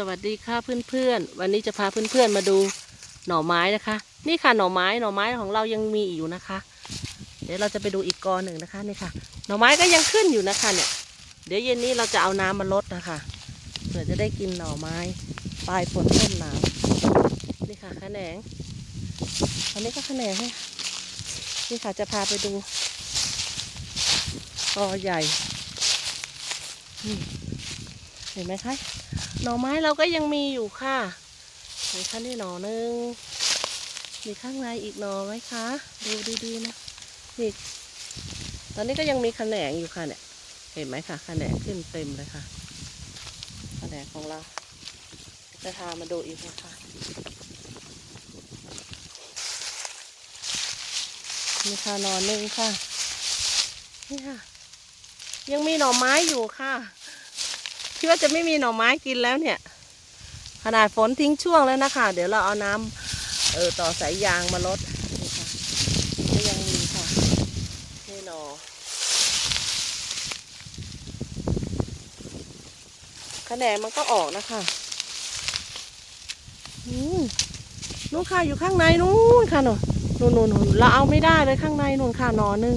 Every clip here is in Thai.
สวัสดีค่ะเพื่อนๆ วันนี้จะพาเพื่อนๆมาดูหน่อไม้นะคะ นี่ค่ะหน่อไม้หน่อไม้ของเรายังมีอยู่นะคะ เดี๋ยวเราจะไปดูอีกกอหนึ่งนะคะนี่ค่ะ หน่อไม้ก็ยังขึ้นอยู่นะคะเนี่ย เดี๋ยวเย็นนี้เราจะเอาน้ำมาลดนะคะเผื่อจะได้กินหน่อไม้ปลายฝนต้นหนาวนี่ค่ะขแหนงอันนี้ก็ขแหนงให้นี่ค่ะจะพาไปดูกอใหญ่เห็นไหมคะ หน่อไม้เราก็ยังมีอยู่ค่ะนี่ค่ะนี่หน่อหนึ่งมีข้างในอีกหน่อไหมคะ ดูดีๆนะนี่ตอนนี้ก็ยังมีแขนงอยู่ค่ะเนี่ย เห็นไหมคะแขนงขึ้นเต็มเลยค่ะแขนงของเรา จะพามาดูอีกนะคะนี่ค่ะหน่อหนึ่งค่ะ นี่ค่ะ ยังมีหน่อไม้อยู่ค่ะ คิดว่าจะไม่มีหน่อไม้กินแล้วเนี่ย ขนาดฝนทิ้งช่วงแล้วนะคะ เดี๋ยวเราเอาน้ำเออต่อสายยางมาลดนี่ค่ะก็ยังมีค่ะนี่หนอแขนมันก็ออกนะคะนู่นค่ะอยู่ข้างในนู่นค่ะหนูนู่นนู่นเราเอาไม่ได้เลยข้างในนู่นค่ะหนอหนึง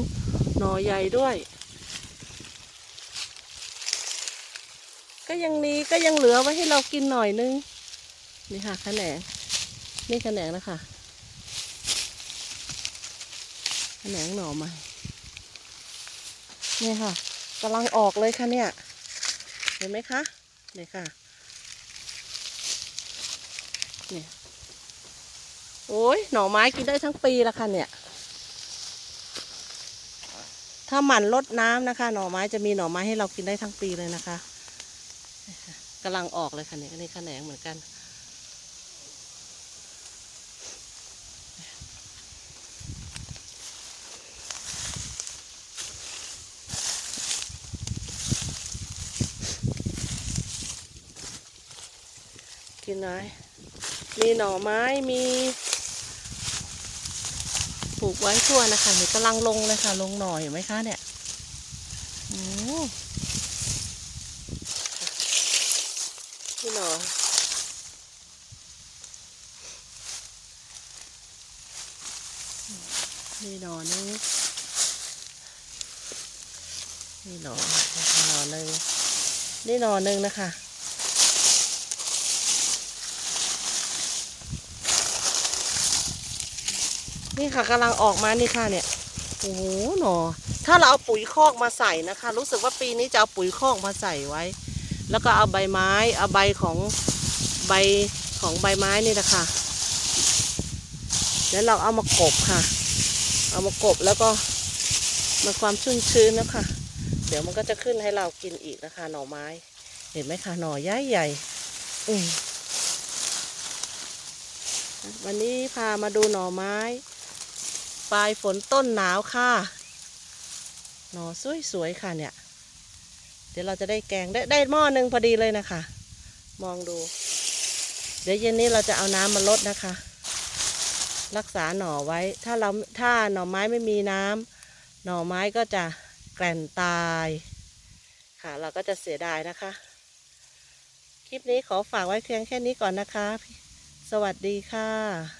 หนอใหญ่ด้วย ก็ยังนี้ก็ยังเหลือไว้ให้เรากินหน่อยนึง นี่ค่ะขะแหนงนี่ขะแหนงนะคะขะแหนงหน่อใหม่นี่ค่ะกำลังออกเลยค่ะเนี่ย เห็นไหมคะนี่ค่ะเนี่ยโอ้ยหน่อไม้กินได้ทั้งปีละค่ะเนี่ย ถ้าหมั่นลดน้ำนะคะ หน่อไม้จะมีหน่อไม้ให้เรากินได้ทั้งปีเลยนะคะ กำลังออกเลยค่ะเนี่ยนนี้ขแขนงเหมือนกัน กินไหมมีหน่อไม้มีปลูกไว้ทั่วนะคะเนี่ยกำลังลงเลยค่ะ ลงหน่ออยู่ไหมคะเนี่ยโอ้ พี่ หนอนี่หนอนึงนี่หนอหนอหนึ่งนี่หนอหนึ่งนะคะนี่ค่ะกำลังออกมานี่ค่ะเนี่ยโอ้โหหนอถ้าเราเอาปุ๋ยคอกมาใส่นะคะ รู้สึกว่าปีนี้จะเอาปุ๋ยคอกมาใส่ไว้ แล้วก็เอาใบไม้เอาใบของใบของใบไม้นี่นะคะแล้วเราเอามากบค่ะ เอามากบแล้วก็มันความชุ่มชื้นนะคะเดี๋ยวมันก็จะขึ้นให้เรากินอีกนะคะ หน่อไม้ เห็นไหมคะหน่อใหญ่ใหญ่อืมวันนี้พามาดูหน่อไม้ ปลายฝนต้นหนาวค่ะ หน่อสวยๆค่ะเนี่ย ดี๋ยวเราจะได้แกงได้ได้หม้อหนึ่งพอดีเลยนะคะ มองดู เดี๋ยวเย็นนี้เราจะเอาน้ำมาลดนะคะ รักษาหน่อไว้ ถ้าเราถ้าหน่อไม้ไม่มีน้ำหน่อไม้ก็จะแกร่นตายค่ะ เราก็จะเสียดายนะคะ คลิปนี้ขอฝากไว้เพียงแค่นี้ก่อนนะคะ สวัสดีค่ะ